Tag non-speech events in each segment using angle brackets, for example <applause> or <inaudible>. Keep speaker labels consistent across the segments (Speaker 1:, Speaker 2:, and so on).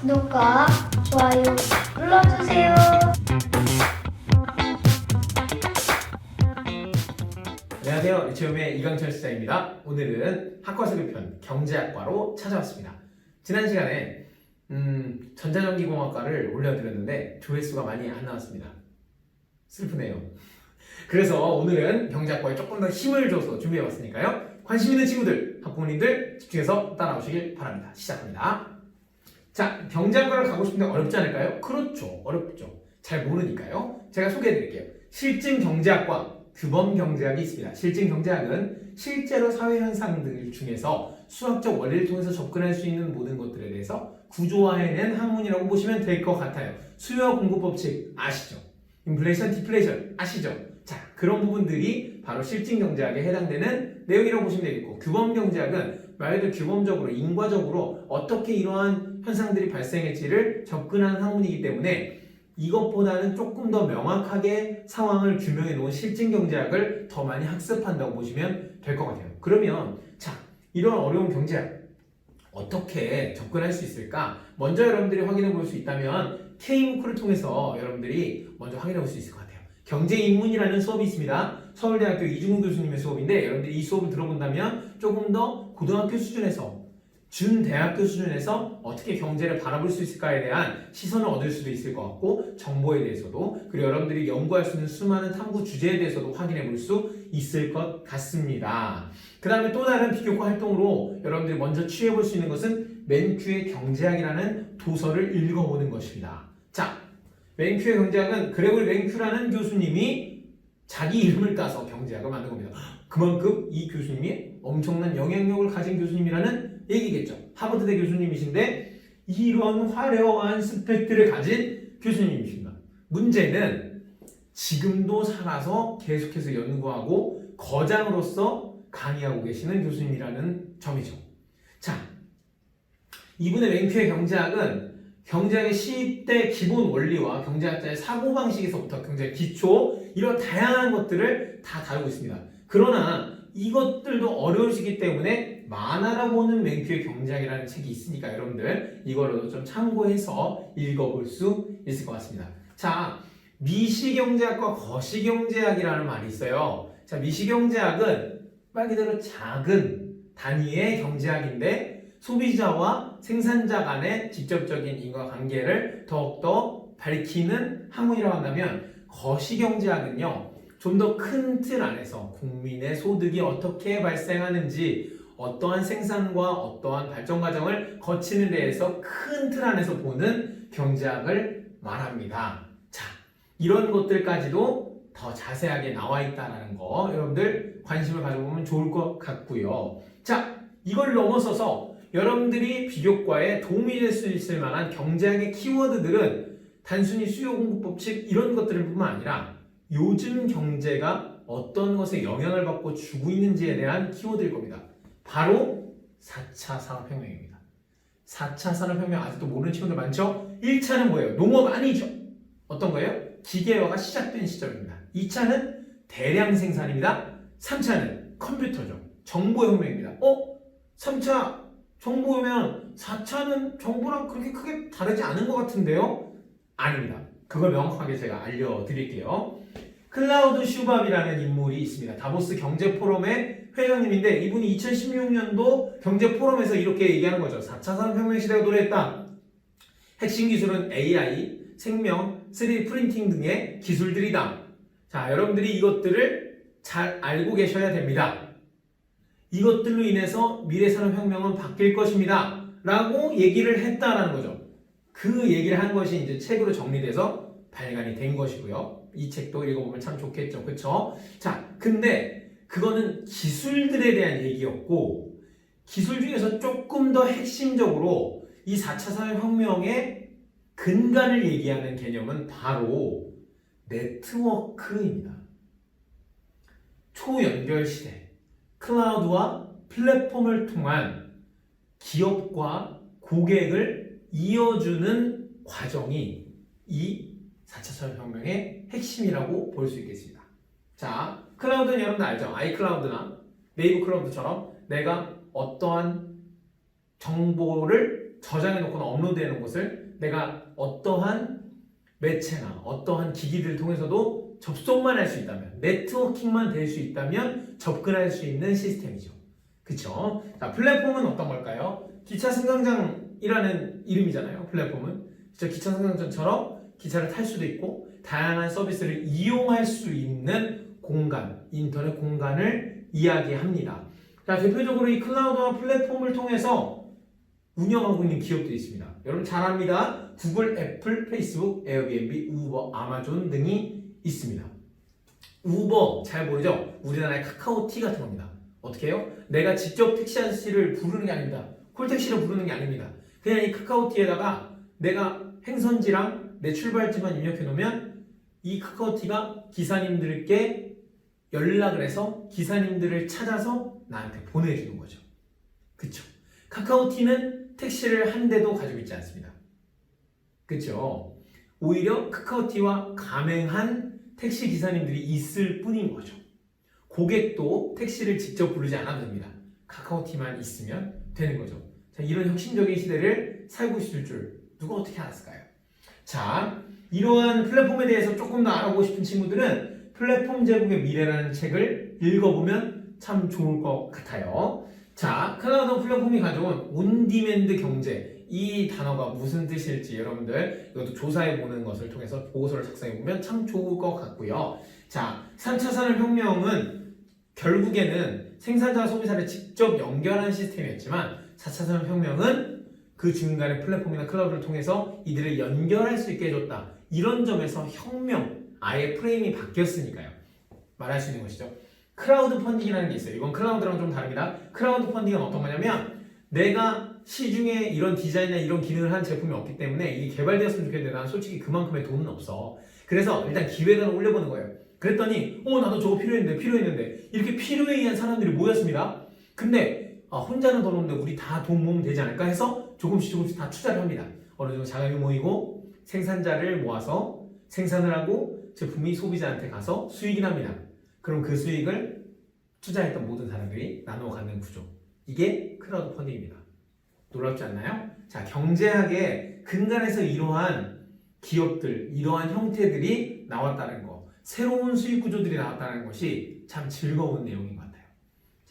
Speaker 1: 구독과 좋아요 눌러주세요.
Speaker 2: 리치움의 이강철 시장입니다. 오늘은 학과수교편 경제학과로 찾아왔습니다. 지난 시간에 음, 전자전기공학과를 올려드렸는데 조회수가 많이 안 나왔습니다. 슬프네요. 그래서 오늘은 경제학과에 조금 더 힘을 줘서 준비해봤으니까요. 관심 있는 친구들, 학부모님들 집중해서 따라오시길 바랍니다. 시작합니다. 자, 경제학과를 가고 싶은데 어렵지 않을까요? 그렇죠. 어렵죠. 잘 모르니까요. 제가 소개해 드릴게요. 실증 경제학과 규범 경제학이 있습니다. 실증 경제학은 실제로 사회 현상 들 중에서 수학적 원리를 통해서 접근할 수 있는 모든 것들에 대해서 구조화해낸 학문이라고 보시면 될 것 같아요. 수요 공급 법칙 아시죠? 인플레이션, 디플레이션 아시죠? 자, 그런 부분들이 바로 실증 경제학에 해당되는 내용이라고 보시면 되겠고 규범 경제학은 말 그대로 규범적으로 인과적으로 어떻게 이러한 현상들이 발생할지를 접근하는 학문이기 때문에 이것보다는 조금 더 명확하게 상황을 규명해 놓은 실증 경제학을 더 많이 학습한다고 보시면 될 것 같아요. 그러면 자 이런 어려운 경제학 어떻게 접근할 수 있을까? 먼저 여러분들이 확인해 볼 수 있다면 K무크를 통해서 여러분들이 먼저 확인해 볼 수 있을 것 같아요. 경제인문이라는 수업이 있습니다. 서울대학교 이중훈 교수님의 수업인데 여러분들이 이 수업을 들어본다면 조금 더 고등학교 수준에서 준 대학교 수준에서 어떻게 경제를 바라볼 수 있을까에 대한 시선을 얻을 수도 있을 것 같고 정보에 대해서도 그리고 여러분들이 연구할 수 있는 수많은 탐구 주제에 대해서도 확인해 볼 수 있을 것 같습니다. 그 다음에 또 다른 비교과 활동으로 여러분들이 먼저 취해 볼 수 있는 것은 맨큐의 경제학이라는 도서를 읽어보는 것입니다. 자, 맨큐의 경제학은 그레고리 맨큐라는 교수님이 자기 이름을 따서 경제학을 만든 겁니다. 그만큼 이 교수님이 엄청난 영향력을 가진 교수님이라는 얘기겠죠. 하버드대 교수님이신데 이런 화려한 스펙들을 가진 교수님이십니다. 문제는 지금도 살아서 계속해서 연구하고 거장으로서 강의하고 계시는 교수님이라는 점이죠. 자, 이분의 랭큐의 경제학은 경제학의 10대 기본 원리와 경제학자의 사고방식에서부터 경제의 기초 이런 다양한 것들을 다 다루고 있습니다. 그러나 이것들도 어려우시기 때문에 만화라고 하는 맹큐의 경제학이라는 책이 있으니까 여러분들 이걸로도 좀 참고해서 읽어볼 수 있을 것 같습니다. 자, 미시경제학과 거시경제학이라는 말이 있어요. 자, 미시경제학은 말 그대로 작은 단위의 경제학인데 소비자와 생산자 간의 직접적인 인과관계를 더욱더 밝히는 학문이라고 한다면 거시경제학은요 좀 더 큰 틀 안에서 국민의 소득이 어떻게 발생하는지 어떠한 생산과 어떠한 발전 과정을 거치는 데에서 큰 틀 안에서 보는 경제학을 말합니다. 자, 이런 것들까지도 더 자세하게 나와 있다는 거 여러분들 관심을 가져보면 좋을 것 같고요. 자, 이걸 넘어서서 여러분들이 비교과에 도움이 될 수 있을 만한 경제학의 키워드들은 단순히 수요 공급 법칙 이런 것들을 뿐만 아니라 요즘 경제가 어떤 것에 영향을 받고 주고 있는지에 대한 키워드일 겁니다. 바로 4차 산업혁명입니다. 4차 산업혁명 아직도 모르는 친구들 많죠? 1차는 뭐예요? 농업 아니죠? 어떤 거예요? 기계화가 시작된 시점입니다. 2차는 대량 생산입니다. 3차는 컴퓨터죠. 정보혁명입니다. 어? 3차 정보면 4차는 정보랑 그렇게 크게 다르지 않은 것 같은데요? 아닙니다. 그걸 명확하게 제가 알려드릴게요. 클라우드 슈밥이라는 인물이 있습니다. 다보스 경제 포럼의 회장님인데 이분이 2016년도 경제 포럼에서 이렇게 얘기하는 거죠. 4차 산업혁명 시대가 도래했다. 핵심 기술은 AI, 생명, 3D 프린팅 등의 기술들이다. 자, 여러분들이 이것들을 잘 알고 계셔야 됩니다. 이것들로 인해서 미래 산업혁명은 바뀔 것입니다. 라고 얘기를 했다라는 거죠. 그 얘기를 한 것이 이제 책으로 정리돼서 발간이 된 것이고요. 이 책도 읽어보면 참 좋겠죠. 그쵸? 자, 근데 그거는 기술들에 대한 얘기였고, 기술 중에서 조금 더 핵심적으로 이 4차 산업혁명의 근간을 얘기하는 개념은 바로 네트워크입니다. 초연결 시대, 클라우드와 플랫폼을 통한 기업과 고객을 이어주는 과정이 이 4차 산업혁명의 핵심이라고 볼 수 있겠습니다. 자, 클라우드는 여러분들 알죠? 아이클라우드나 네이버 클라우드처럼 내가 어떠한 정보를 저장해 놓거나 업로드해 놓은 것을 내가 어떠한 매체나 어떠한 기기들을 통해서도 접속만 할 수 있다면 네트워킹만 될 수 있다면 접근할 수 있는 시스템이죠. 그쵸? 자, 플랫폼은 어떤 걸까요? 기차 승강장이라는 이름이잖아요. 플랫폼은. 기차 승강장처럼 기차를 탈 수도 있고 다양한 서비스를 이용할 수 있는 공간, 인터넷 공간을 이야기합니다. 자, 대표적으로 이 클라우드와 플랫폼을 통해서 운영하고 있는 기업들이 있습니다. 여러분 잘 압니다. 구글, 애플, 페이스북, 에어비앤비, 우버, 아마존 등이 있습니다. 우버 잘 보이죠? 우리나라의 카카오티 같은 겁니다. 어떻게 해요? 내가 직접 택시 아저씨를 부르는 게 아닙니다. 콜택시를 부르는 게 아닙니다. 그냥 이 카카오티에다가 내가 행선지랑 내 출발지만 입력해 놓으면 이 카카오티가 기사님들께 연락을 해서 기사님들을 찾아서 나한테 보내주는 거죠. 그쵸? 카카오티는 택시를 한 대도 가지고 있지 않습니다. 그쵸? 오히려 카카오티와 가맹한 택시 기사님들이 있을 뿐인 거죠. 고객도 택시를 직접 부르지 않아도 됩니다. 카카오티만 있으면 되는 거죠. 자, 이런 혁신적인 시대를 살고 있을 줄 누가 어떻게 알았을까요? 자, 이러한 플랫폼에 대해서 조금 더 알아보고 싶은 친구들은 플랫폼 제국의 미래라는 책을 읽어보면 참 좋을 것 같아요. 자, 클라우드 플랫폼이 가져온 온디맨드 경제 이 단어가 무슨 뜻일지 여러분들 이것도 조사해 보는 것을 통해서 보고서를 작성해 보면 참 좋을 것 같고요. 자, 3차 산업혁명은 결국에는 생산자와 소비자를 직접 연결하는 시스템이었지만 4차 산업혁명은 그 중간에 플랫폼이나 클라우드를 통해서 이들을 연결할 수 있게 해줬다. 이런 점에서 혁명, 아예 프레임이 바뀌었으니까요. 말할 수 있는 것이죠. 크라우드 펀딩이라는 게 있어요. 이건 클라우드랑 좀 다릅니다. 크라우드 펀딩은 어떤 거냐면 내가 시중에 이런 디자인이나 이런 기능을 한 제품이 없기 때문에 이게 개발되었으면 좋겠는데 난 솔직히 그만큼의 돈은 없어. 그래서 일단 기획안을 올려보는 거예요. 그랬더니 어 나도 저거 필요했는데 필요했는데 이렇게 필요에 의한 사람들이 모였습니다. 근데 아, 혼자는 돈 없는데 우리 다 돈 모으면 되지 않을까 해서 조금씩 조금씩 다 투자를 합니다. 어느 정도 자금이 모이고 생산자를 모아서 생산을 하고 제품이 소비자한테 가서 수익이 납니다. 그럼 그 수익을 투자했던 모든 사람들이 나누어 갖는 구조. 이게 크라우드 펀딩입니다. 놀랍지 않나요? 자, 경제학의 근간에서 이러한 기업들, 이러한 형태들이 나왔다는 거, 새로운 수익 구조들이 나왔다는 것이 참 즐거운 내용인 것 같아요.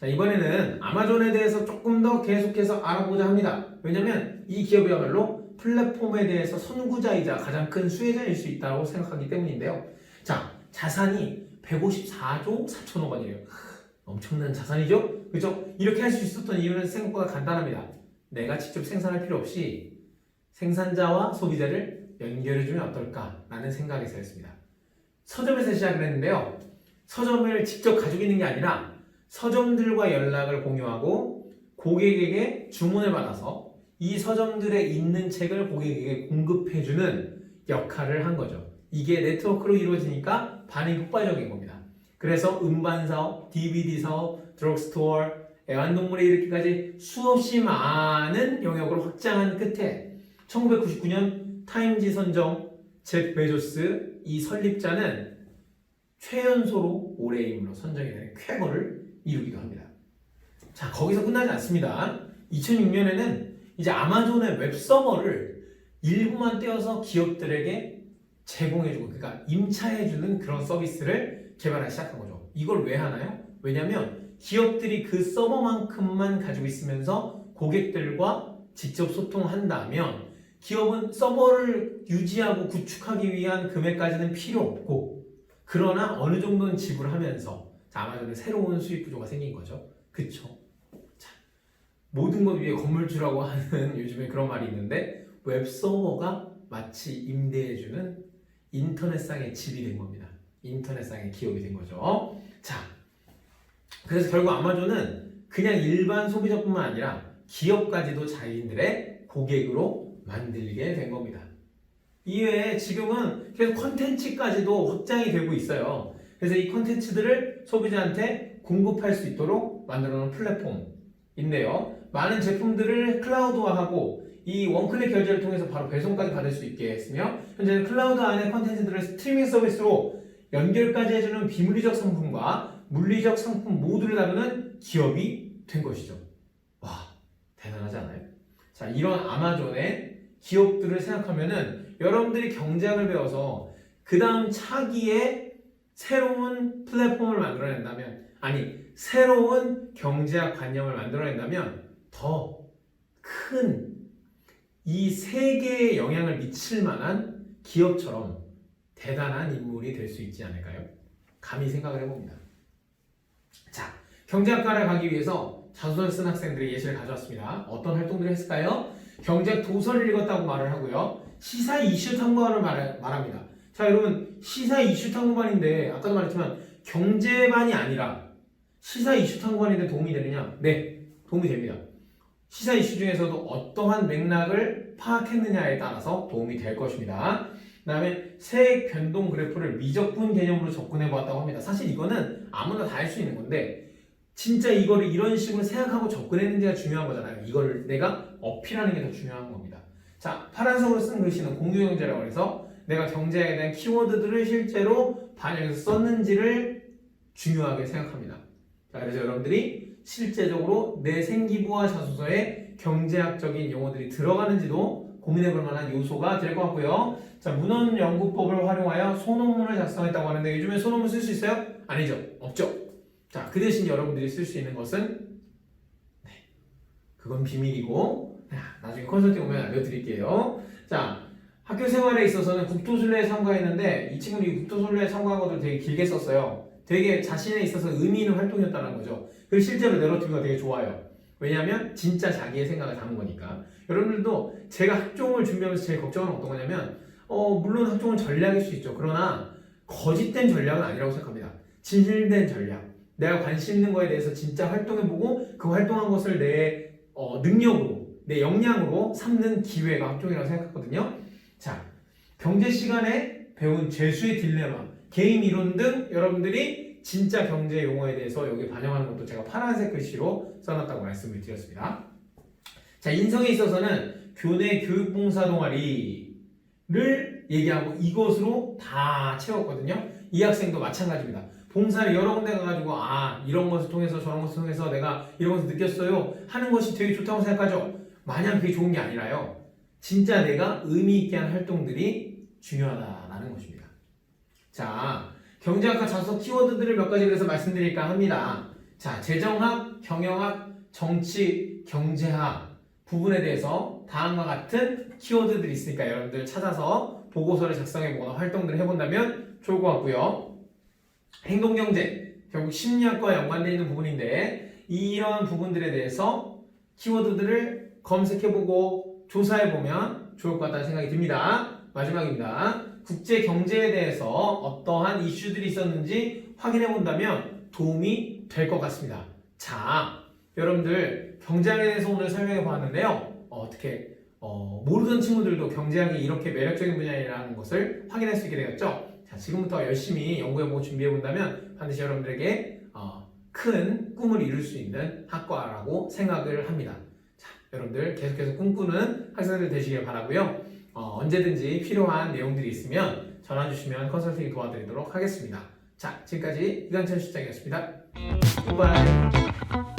Speaker 2: 자, 이번에는 아마존에 대해서 조금 더 계속해서 알아보자 합니다. 왜냐면 이 기업이야말로 플랫폼에 대해서 선구자이자 가장 큰 수혜자일 수 있다고 생각하기 때문인데요. 자, 자산이 154조 4천억 원이에요. 엄청난 자산이죠? 그죠? 이렇게 할 수 있었던 이유는 생각보다 간단합니다. 내가 직접 생산할 필요 없이 생산자와 소비자를 연결해주면 어떨까라는 생각에서였습니다. 서점에서 시작을 했는데요. 서점을 직접 가지고 있는 게 아니라 서점들과 연락을 공유하고 고객에게 주문을 받아서 이 서점들에 있는 책을 고객에게 공급해주는 역할을 한 거죠. 이게 네트워크로 이루어지니까 반응이 폭발적인 겁니다. 그래서 음반 사업, DVD 사업, 드럭스토어, 애완동물에 이렇게까지 수없이 많은 영역을 확장한 끝에 1999년 타임지 선정 잭 베조스 이 설립자는 최연소로 올해의 인물로 선정이 되는 쾌거를 이루기도 합니다. 자, 거기서 끝나지 않습니다. 2006년에는 이제 아마존의 웹 서버를 일부만 떼어서 기업들에게 제공해주고, 그러니까 임차해주는 그런 서비스를 개발하기 시작한 거죠. 이걸 왜 하나요? 왜냐면 기업들이 그 서버만큼만 가지고 있으면서 고객들과 직접 소통한다면 기업은 서버를 유지하고 구축하기 위한 금액까지는 필요 없고 그러나 어느 정도는 지불하면서 자, 아마존의 새로운 수익 구조가 생긴 거죠. 그쵸? 자, 모든 것 위에 건물주라고 하는 <laughs> 요즘에 그런 말이 있는데 웹 서버가 마치 임대해주는 인터넷상의 집이 된 겁니다. 인터넷상의 기업이 된 거죠. 자, 그래서 결국 아마존은 그냥 일반 소비자뿐만 아니라 기업까지도 자기들의 고객으로 만들게 된 겁니다. 이외에 지금은 계속 컨텐츠까지도 확장이 되고 있어요. 그래서 이 컨텐츠들을 소비자한테 공급할 수 있도록 만들어 놓은 플랫폼인데요. 많은 제품들을 클라우드화하고 이 원클릭 결제를 통해서 바로 배송까지 받을 수 있게 했으며 현재는 클라우드 안에 컨텐츠들을 스트리밍 서비스로 연결까지 해주는 비물리적 상품과 물리적 상품 모두를 다루는 기업이 된 것이죠. 와 대단하지 않아요? 자, 이런 아마존의 기업들을 생각하면은 여러분들이 경제학을 배워서 그 다음 차기에 새로운 플랫폼을 만들어낸다면, 아니, 새로운 경제학 관념을 만들어낸다면 더 큰 이 세계에 영향을 미칠 만한 기업처럼 대단한 인물이 될 수 있지 않을까요? 감히 생각을 해봅니다. 자, 경제학과를 가기 위해서 자소서를 쓴 학생들의 예시를 가져왔습니다. 어떤 활동들을 했을까요? 경제학 도서를 읽었다고 말을 하고요. 시사 이슈 탐구를 말, 말합니다. 자, 여러분, 시사 이슈 탐구반인데, 아까도 말했지만, 경제반이 아니라 시사 이슈 탐구반인데 도움이 되느냐? 네, 도움이 됩니다. 시사 이슈 중에서도 어떠한 맥락을 파악했느냐에 따라서 도움이 될 것입니다. 그 다음에 세액 변동 그래프를 미적분 개념으로 접근해 보았다고 합니다. 사실 이거는 아무나 다 할 수 있는 건데 진짜 이거를 이런 식으로 생각하고 접근했는지가 중요한 거잖아요. 이걸 내가 어필하는 게 더 중요한 겁니다. 자, 파란색으로 쓴 글씨는 공유경제라고 해서 내가 경제에 대한 키워드들을 실제로 반영해서 썼는지를 중요하게 생각합니다. 자, 그래서 여러분들이 실제적으로 내 생기부와 자소서에 경제학적인 용어들이 들어가는지도 고민해 볼 만한 요소가 될 것 같고요. 자, 문헌 연구법을 활용하여 소논문을 작성했다고 하는데 요즘에 소논문 쓸 수 있어요? 아니죠. 없죠. 자, 그 대신 여러분들이 쓸 수 있는 것은 네, 그건 비밀이고 야, 나중에 컨설팅 오면 알려드릴게요. 자, 학교 생활에 있어서는 국토순례에 참가했는데 이 친구는 이 국토순례에 참가한 것들 되게 길게 썼어요. 되게 자신에 있어서 의미 있는 활동이었다는 거죠. 그리고 실제로 내러티브가 되게 좋아요. 왜냐하면 진짜 자기의 생각을 담은 거니까. 여러분들도 제가 학종을 준비하면서 제일 걱정하는 건 어떤 거냐면 어, 물론 학종은 전략일 수 있죠. 그러나 거짓된 전략은 아니라고 생각합니다. 진실된 전략. 내가 관심 있는 거에 대해서 진짜 활동해보고 그 활동한 것을 내 어, 능력으로, 내 역량으로 삼는 기회가 학종이라고 생각하거든요. 자, 경제 시간에 배운 죄수의 딜레마, 개인 이론 등 여러분들이 진짜 경제 용어에 대해서 여기 반영하는 것도 제가 파란색 글씨로 써놨다고 말씀을 드렸습니다. 자, 인성에 있어서는 교내 교육봉사 동아리를 얘기하고 이것으로 다 채웠거든요. 이 학생도 마찬가지입니다. 봉사를 여러 군데 가가지고 아 이런 것을 통해서 저런 것을 통해서 내가 이런 것을 느꼈어요 하는 것이 되게 좋다고 생각하죠. 마냥 그게 좋은 게 아니라요. 진짜 내가 의미 있게 한 활동들이 중요하다라는 것입니다. 자, 경제학과 자소 키워드들을 몇 가지 그래서 말씀드릴까 합니다. 자, 재정학, 경영학, 정치, 경제학 부분에 대해서 다음과 같은 키워드들이 있으니까 여러분들 찾아서 보고서를 작성해 보거나 활동들을 해본다면 좋을 것 같고요. 행동경제, 결국 심리학과 연관되어 있는 부분인데 이런 부분들에 대해서 키워드들을 검색해보고 조사해 보면 좋을 것 같다는 생각이 듭니다. 마지막입니다. 국제 경제에 대해서 어떠한 이슈들이 있었는지 확인해 본다면 도움이 될 것 같습니다. 자, 여러분들 경제학에 대해서 오늘 설명해 보았는데요. 어, 떻게 모르던 친구들도 경제학이 이렇게 매력적인 분야라는 것을 확인할 수 있게 되었죠. 자, 지금부터 열심히 연구해보고 준비해 본다면 반드시 여러분들에게 어, 큰 꿈을 이룰 수 있는 학과라고 생각을 합니다. 자, 여러분들 계속해서 꿈꾸는 학생들 되시길 바라고요. 어, 언제든지 필요한 내용들이 있으면 전화 주시면 컨설팅 도와드리도록 하겠습니다. 자, 지금까지 이강철 실장이었습니다. 바이바이.